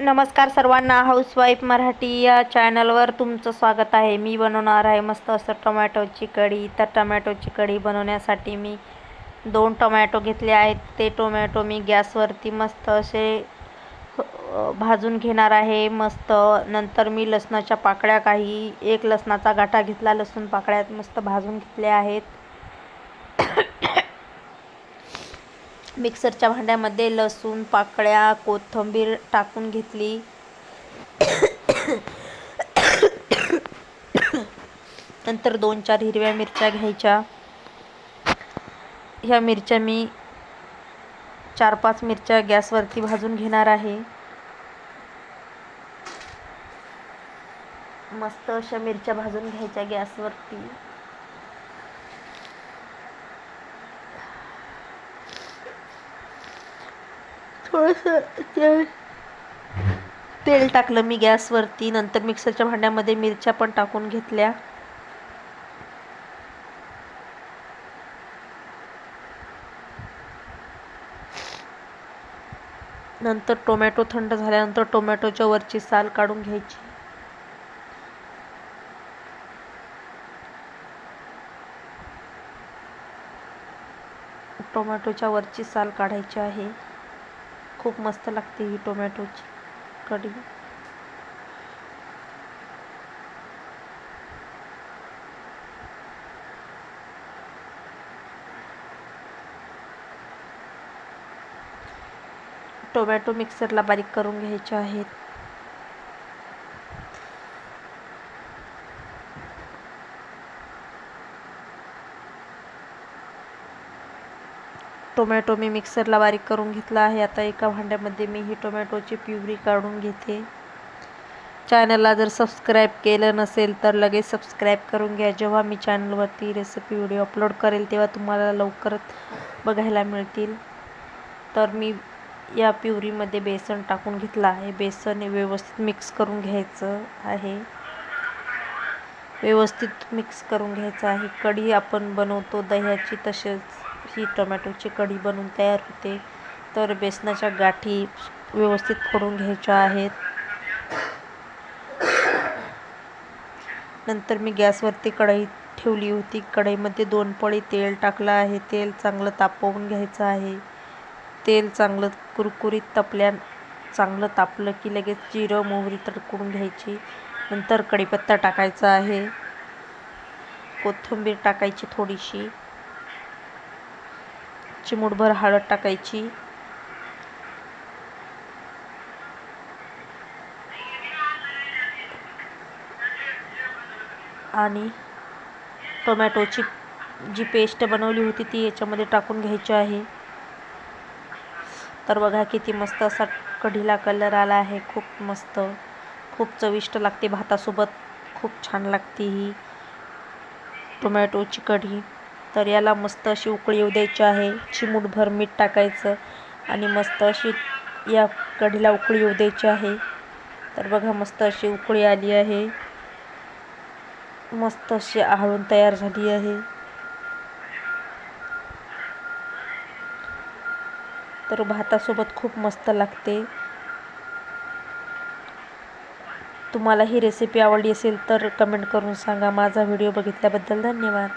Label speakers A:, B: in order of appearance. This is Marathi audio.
A: नमस्कार सर्वांना हाऊसवाईफ मराठी या चॅनलवर तुमचं स्वागत आहे. मी बनवणार आहे मस्त असं टोमॅटोची कढी. तर टोमॅटोची कढी बनवण्यासाठी मी दोन टोमॅटो घेतले आहेत. ते टोमॅटो मी गॅसवरती मस्त असे भाजून घेणार आहे. मस्त नंतर मी लसणाच्या पाकळ्या काही एक लसणाचा गाठा घेतला. लसूण पाकळ्यात मस्त भाजून घेतल्या आहेत. मिक्सरच्या भांड्यामध्ये लसूण पाकळ्या कोथिंबीर टाकून घेतली. नंतर दोन चार हिरव्या मिरच्या घ्यायच्या. ह्या मिरच्या मी चार पाच मिरच्या गॅसवरती भाजून घेणार आहे. मस्त अशा मिरच्या भाजून घ्यायच्या गॅसवरती. थोडंसं ते तेल टाकलं मी गॅसवरती नंतर मिक्सरच्या भांड्यामध्ये मिरच्या पण टाकून घेतल्या. नंतर टोमॅटो थंड झाल्यानंतर टोमॅटोच्या वरची साल काढून घ्यायची. टोमॅटोच्या वरची साल काढायची आहे. खूप मस्त लागते ही टोमॅटोची कढी. टोमॅटो मिक्सरला बारीक करून घ्यायचे आहेत. टोमॅटो मी मिक्सरला बारीक करून घेतला आहे. आता एका भांड्यामध्ये मी ही टोमॅटोची प्युरी काढून घेते. चॅनलला जर सबस्क्राईब केलं नसेल तर लगेच सबस्क्राईब करून घ्या. जेव्हा मी चॅनलवरती रेसिपी व्हिडिओ अपलोड करेल तेव्हा तुम्हाला लवकरच बघायला मिळतील. तर मी या प्युरीमध्ये बेसन टाकून घेतलं आहे. बेसन व्यवस्थित मिक्स करून घ्यायचं आहे. व्यवस्थित मिक्स करून घ्यायचं आहे. कढी आपण बनवतो दह्याची तसेच. ही टोमॅटोची कढी बनवून तयार होते. तर बेसनाच्या गाठी व्यवस्थित फोडून घ्यायच्या आहेत. नंतर मी गॅसवरती कढई ठेवली होती. कढईमध्ये दोन पळी तेल टाकलं आहे. तेल चांगलं तापवून घ्यायचं आहे. तेल चांगलं कुरकुरीत तपल्या चांगलं तापलं की लगेच जिरं मोहरी तडकून घ्यायची. नंतर कढीपत्ता टाकायचा आहे. कोथिंबीर टाकायची थोडीशी. चिमूटभर हळद टाकायची. आणि टोमॅटोची जी पेस्ट बनवली होती ती याच्यामध्ये टाकून घ्यायची आहे. तर बघा किती मस्त असा कढीला कलर आला आहे. खूप मस्त खूप चविष्ट लागते भातासोबत. खूप छान लागते ही टोमॅटोची कढी. तर याला मस्त अशी उकळी येऊ द्यायची आहे. चिमूटभर मीठ टाकायचं आणि मस्त अशी या कढीला उकळी येऊ द्यायची आहे. तर बघा मस्त अशी उकळी आली आहे. मस्त अशी आळून तयार झाली आहे. तर भातासोबत खूप मस्त लागते. तुम्हाला ही रेसिपी आवडली असेल तर कमेंट करून सांगा. माझा व्हिडिओ बघितल्याबद्दल धन्यवाद.